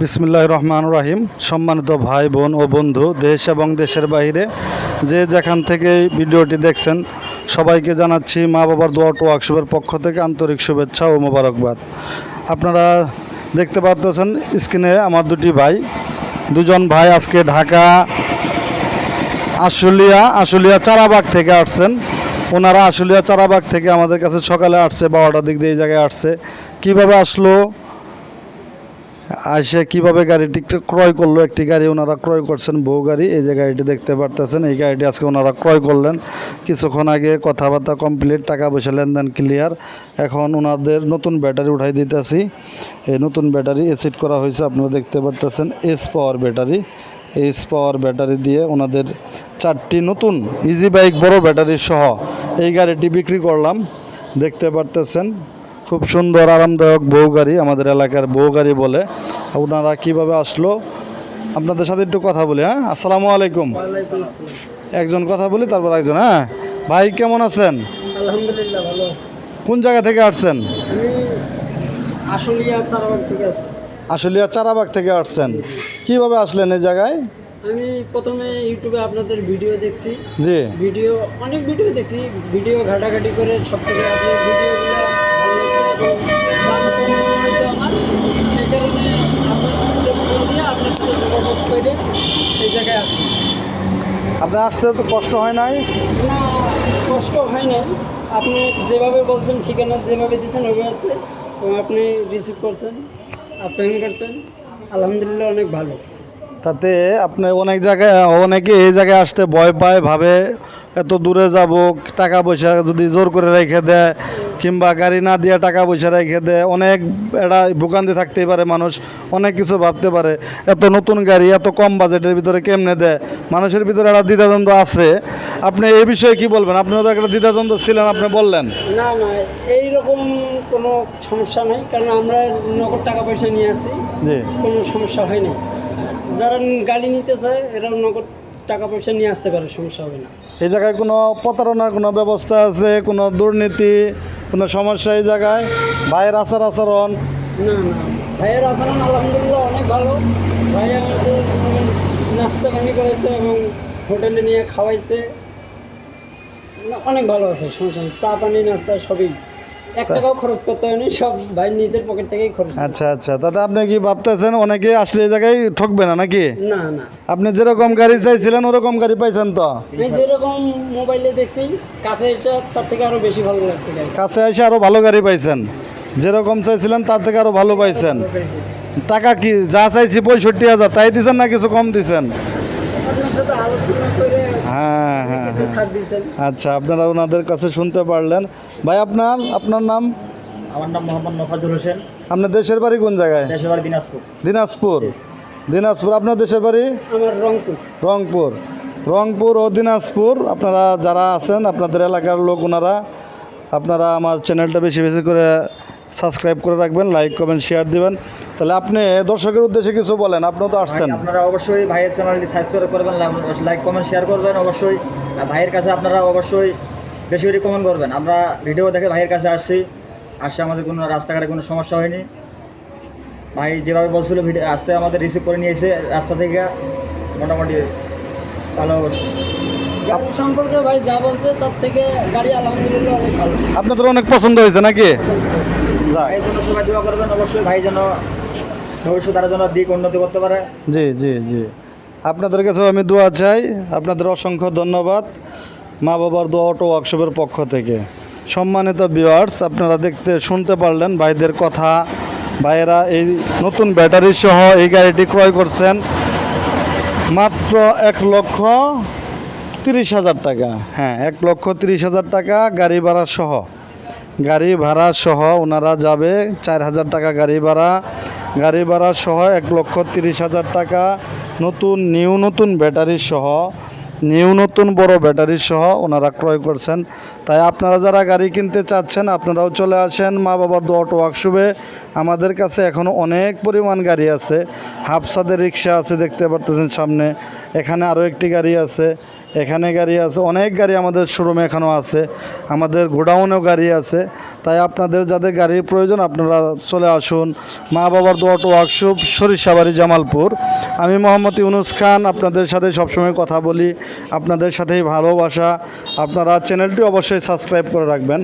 বিসমিল্লাহ রহমান রাহিম। সম্মানিত ভাই, বোন ও বন্ধু, দেশ এবং দেশের বাইরে যে যেখান থেকে ভিডিওটি দেখছেন, সবাইকে জানাচ্ছি মা বাবার দোয়া টো ওয়ার্কশপের পক্ষ থেকে আন্তরিক শুভেচ্ছা ও মোবারকবাদ। আপনারা দেখতে পাচ্ছেন স্ক্রিনে আমার দুটি ভাই। দুজন ভাই আজকে ঢাকা, আশুলিয়া আশুলিয়া চারাবাগ থেকে আসছেন। ওনারা আশুলিয়া চারাবাগ থেকে আমাদের কাছে সকালে আসছে, বারোটার দিক দিয়ে এই জায়গায় আসছে। কীভাবে আসলো? আসে কীভাবে গাড়িটি ক্রয় করল? একটি গাড়ি ওনারা ক্রয় করছেন বউ গাড়ি। এই যে গাড়িটি দেখতে পারতেছেন, এই গাড়িটি আজকে ওনারা ক্রয় করলেন। কিছুক্ষণ আগে কথাবার্তা কমপ্লিট টাকা পয়সা লেনদেন ক্লিয়ার এখন ওনাদের নতুন ব্যাটারি উঠাই দিতেছি। এই নতুন ব্যাটারি এসিড করা হয়েছে, আপনারা দেখতে পারতেছেন S power battery. S power battery দিয়ে ওনাদের চারটি নতুন ইজি বাইক বড় ব্যাটারি সহ এই গাড়িটি বিক্রি করলাম। দেখতে পারতেছেন খুব সুন্দর আরামদায়ক বউ গাড়ি আমাদের এলাকার বউ গাড়ি বলে। ওনারা কীভাবে আসলো? আপনাদের সাথে একটু কথা বলি হ্যাঁ? আসসালামু আলাইকুম। একজন কথা বলি তারপর একজন হ্যাঁ? ভাই কেমন আছেন? আলহামদুলিল্লাহ ভালো আছি। কোন জায়গা থেকে আসছেন? আশুলিয়া চারবাগ থেকে আশুলিয়া চারাবাগ থেকে আসছেন। কীভাবে আসলেন এই জায়গায়? আমি প্রথমে ইউটিউবে আপনাদের ভিডিও দেখছি। জি। ভিডিও অনেক ভিডিও দেখছি। ভিডিও ঘাটাঘাটি করে সব থেকে আপনার ভিডিওগুলো দাম কম হয়েছে আমার এই কারণে আপনার ফোন দিয়ে আপনার সাথে যোগাযোগ করে এই জায়গায় আসি আপনার আসতে তো কষ্ট হয় নাই। না কষ্ট হয় না আপনি যেভাবে বলছেন ঠিকানা যেভাবে দিয়েছেন ওইভাবে আছে। এবং আপনি রিসিভ করছেন আপ্যায়ন করছেন। আলহামদুলিল্লাহ অনেক ভালো। তাতে আপনি অনেক জায়গায় অনেকে এই জায়গায় আসতে ভয় পায় ভাবে এত দূরে যাব টাকা পয়সা যদি জোর করে রেখে দেয় কিংবা গাড়ি না দিয়ে টাকা পয়সা রেখে দেয় অনেক এটা ভোগান্তি থাকতেই পারে মানুষ অনেক কিছু ভাবতে পারে। এত নতুন গাড়ি এত কম বাজেটের ভিতরে কেমনে দেয়? মানুষের ভিতরে একটা দ্বিধাদ্বন্দ্ব আছে। আপনি এই বিষয়ে কি বলবেন? আপনিও তো একটা দ্বিধাদ্বন্দ্ব ছিলেন আপনি বললেন। না না এইরকম কোনো সমস্যা নাই কারণ আমরা নগদ টাকা পয়সা নিয়ে আসি। জি। কোনো সমস্যা হয় না যারা গাড়ি নিতে চায় এরা নগদ টাকা পয়সা নিয়ে আসতে পারে সমস্যা হবে না। এই জায়গায় কোনো প্রতারণার কোনো ব্যবস্থা আছে কোনো দুর্নীতি? কোনো সমস্যা এই জায়গায়? ভাইয়ের আচার আচরণ? না ভাইয়ের আচরণ আলহামদুলিল্লাহ অনেক ভালো। ভাই আমাদের নাস্তা পানি করেছে এবং হোটেলে নিয়ে খাওয়াইছে। অনেক ভালো আছে, সমস্যা চা পানি, নাস্তা সবই। এক টাকাও খরচ করতে হয়নি সব ভাই নিজের পকেট থেকেই খরচ আচ্ছা আচ্ছা। তাতে আপনি কি ভাবতেছেন অনেকে আসলে এই জায়গায় ঠকবে না নাকি? না না। আপনি যেরকম গাড়ি চাইছিলেন ওরকম গাড়ি পাইছেন তো? আমি যেরকম মোবাইলে দেখছি কাছে এসে তার থেকে আরও বেশি ভালো লাগছে গাড়ি। কাছে এসে আরও ভালো গাড়ি পাইছেন। যেরকম চাইছিলেন তার থেকে ভালো পাইছেন। টাকা কি যা চাইছি পঁয়ষট্টি হাজার তাই দিছেন না কিছু কম দিছেন? আপনার সাথে আলোচনা করে হ্যাঁ হ্যাঁ হ্যাঁ। আচ্ছা আপনারা ওনাদের কাছে শুনতে পারলেন। ভাই আপনার আপনার নাম? আমার নাম মোহাম্মদ নফাজুল হোসেন। আপনার দেশের বাড়ি কোন জায়গায়? দেশের দিনাজপুর। দিনাজপুর। দিনাজপুর আপনার দেশের বাড়ি? আমার রংপুর। রংপুর। রংপুর ও দিনাজপুর আপনারা যারা আছেন আপনাদের এলাকার লোক ওনারা আপনারা আমার চ্যানেলটা বেশি বেশি করে সাবস্ক্রাইব করে রাখবেন লাইক কমেন্ট শেয়ার দিবেন। তাহলে আপনি দর্শকের উদ্দেশ্যে কিছু বলেন আপনিও তো আসছেন। আপনারা অবশ্যই ভাইয়ের চ্যানেলটি সাবস্ক্রাইব করবেন লাইক কমেন্ট শেয়ার করবেন অবশ্যই। আর ভাইয়ের কাছে আপনারা অবশ্যই বেশি বেশি কমেন্ট করবেন। আমরা ভিডিও দেখে ভাইয়ের কাছে আসছি। আসছে আমাদের কোনো রাস্তাঘাটে কোনো সমস্যা হয়নি। ভাই যেভাবে বলছিল ভিডিও আসতে আমাদের রিসিভ করে নিয়েছে রাস্তা থেকে। মোটামুটি ভালো সম্পর্কে ভাই যা বলছে তার থেকে গাড়ি আলহামদুলিল্লাহ অনেক ভালো। আপনাদের অনেক পছন্দ হয়েছে নাকি? যাক। ভাইয়ের জন্য সবাই দোয়া করবেন অবশ্যই ভাই যেন ভবিষ্যৎ তারা যেন দিক উন্নতি করতে পারে। জি জি জি। আপনাদের কাছেও আমি দোয়া চাই আপনাদের অসংখ্য ধন্যবাদ মা বাবার দোয়া অটো ওয়ার্কশপের পক্ষ থেকে। সম্মানিত ভিউয়ার্স আপনারা দেখতে শুনতে পারলেন ভাইদের কথা। ভাইয়েরা এই নতুন ব্যাটারি সহ এই গাড়িটি ক্রয় করছেন মাত্র এক লক্ষ তিরিশ হাজার টাকা। হ্যাঁ এক লক্ষ তিরিশ হাজার টাকা গাড়ি ভাড়া সহ। গাড়ি ভাড়া সহ ওনারা যাবে চার হাজার টাকা গাড়ি ভাড়া। গাড়ি ভাড়া সহ এক লক্ষ তিরিশ হাজার টাকা। নতুন, নিউ নতুন ব্যাটারি সহ, নিউ নতুন বড় ব্যাটারি সহ ওনারা ক্রয় করছেন। তাই আপনারা যারা গাড়ি কিনতে চাচ্ছেন, আপনারাও চলে আসেন মা বাবার দো অটো ওয়ার্কশপে। আমাদের কাছে এখনও অনেক পরিমাণ গাড়ি আছে। হাফসাদের রিক্সা আছে, দেখতে পারতেছেন সামনে। এখানে আরও একটি গাড়ি আছে। এখানে গাড়ি আছে, অনেক গাড়ি আমাদের শোরুমে এখানেও আছে, আমাদের গোডাউনেও গাড়ি আছে, তাই আপনাদের যাদের গাড়ির প্রয়োজন আপনারা চলে আসুন মা বাবার দোয়াট ওয়ার্কশপ সরিষাবাড়ি জামালপুর। আমি মোহাম্মদ ইউনুস খান, আপনাদের সাথে সবসময় কথা বলি, আপনাদের সাথেই ভালোবাসা, আপনারা চ্যানেলটি অবশ্যই সাবস্ক্রাইব করে রাখবেন।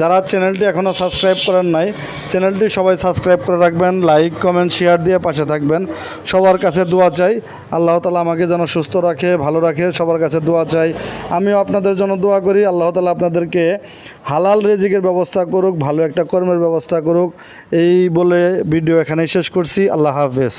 যারা চ্যানেলটি এখনও সাবস্ক্রাইব করেন নাই চ্যানেলটি সবাই সাবস্ক্রাইব করে রাখবেন লাইক কমেন্ট শেয়ার দিয়ে পাশে থাকবেন। সবার কাছে দোয়া চাই, আল্লাহ তালা আমাকে যেন সুস্থ রাখে, ভালো রাখে, সবার কাছে দোয়া চাই। আমিও আপনাদের জন্য দোয়া করি। আল্লাহ তালা আপনাদেরকে হালাল রেজিকের ব্যবস্থা করুক, ভালো একটা কর্মের ব্যবস্থা করুক। এই বলে ভিডিও এখানেই শেষ করছি। আল্লাহ হাফেজ।